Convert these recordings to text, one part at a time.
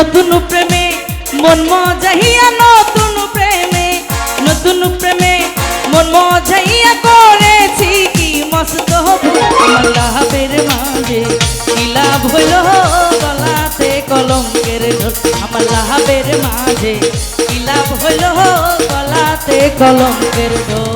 নতুন প্রেমে মন মজাইয়া, নতুন প্রেমে নতুন প্রেমে মন মজাইয়া করেছি কি মস্ত আমার মাঝে। কি লাভ হইল গলাতে কলঙ্কের আমার লাভের মাঝে কি লাভ হইল গলাতে কলঙ্কের ঢোল?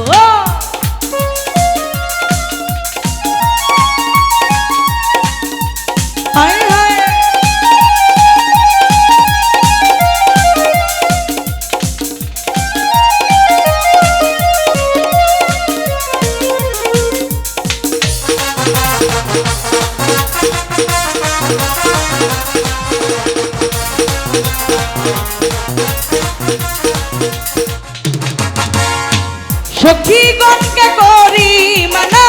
সখীগণকে করি মানা,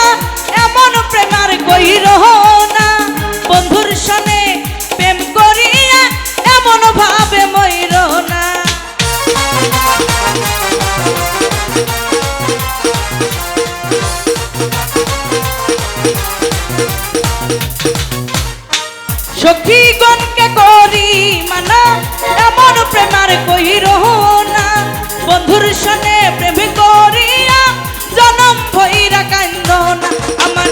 এমন প্রেমার কইর না। বন্ধুর সনে প্রেম করিয়া এমন ভাবে ময়ূর না। সখীগণকে করি মানা, এমন প্রেমার কইর না। বন্ধুর সনে প্রেম জনম ভৈরা কান্দ আমার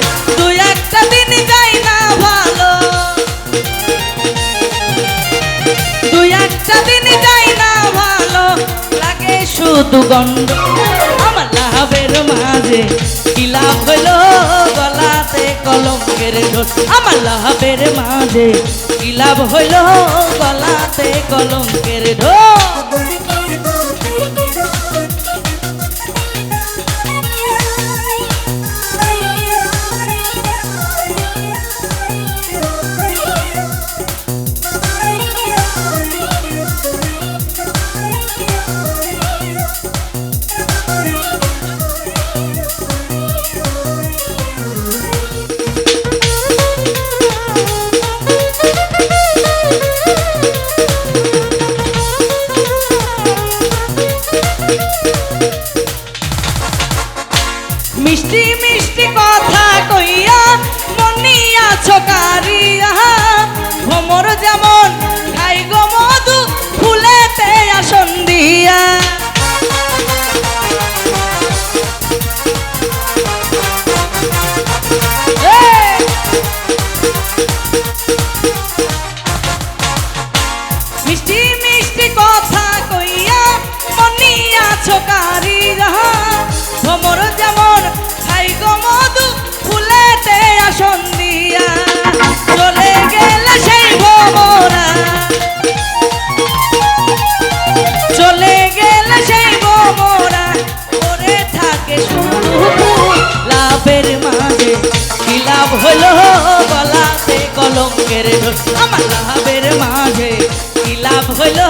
ভালো। দুই একটা দিন যাই না ভালো, লাগে শুধু গন্ধ। আমার লাভের মাঝে কি লাভ হইল গলাতে কলঙ্কের ঢোল আমার লাভের মাঝে কি লাভ হইল গলাতে কলঙ্কের ঢোল মিষ্টি মিষ্টি কথা কইয়া মনিয়া ছকারিয়া। ভমর যেমন খাই গো মধু ফুলেতে আসন দিয়া। আমার লাভের মাঝে কি লাভ হলো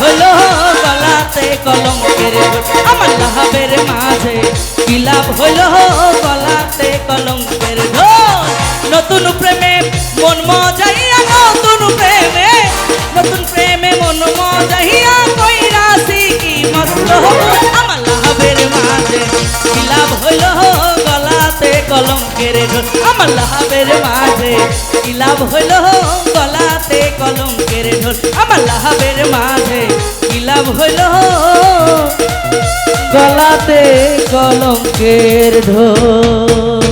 হইল গলাতে কলঙ্কের আমার লাহাবের মাঝে। কি লাভ হইল গলাতে কলঙ্কের নতুন প্রেমে মন মজাইয়া, নতুন প্রেমে নতুন প্রেমে মন মজাইয়া কইরাছি কি মস্ত? আমার লাহাবের মাঝে। কি লাভ হইল গলাতে কলঙ্কের আমার লাহাবের মাঝে। কি লাভ হইল গলাতে ঢোল আমার লাহাবের মাঝে কি লাভ হইল? গলাতে কলঙ্কের ঢোল।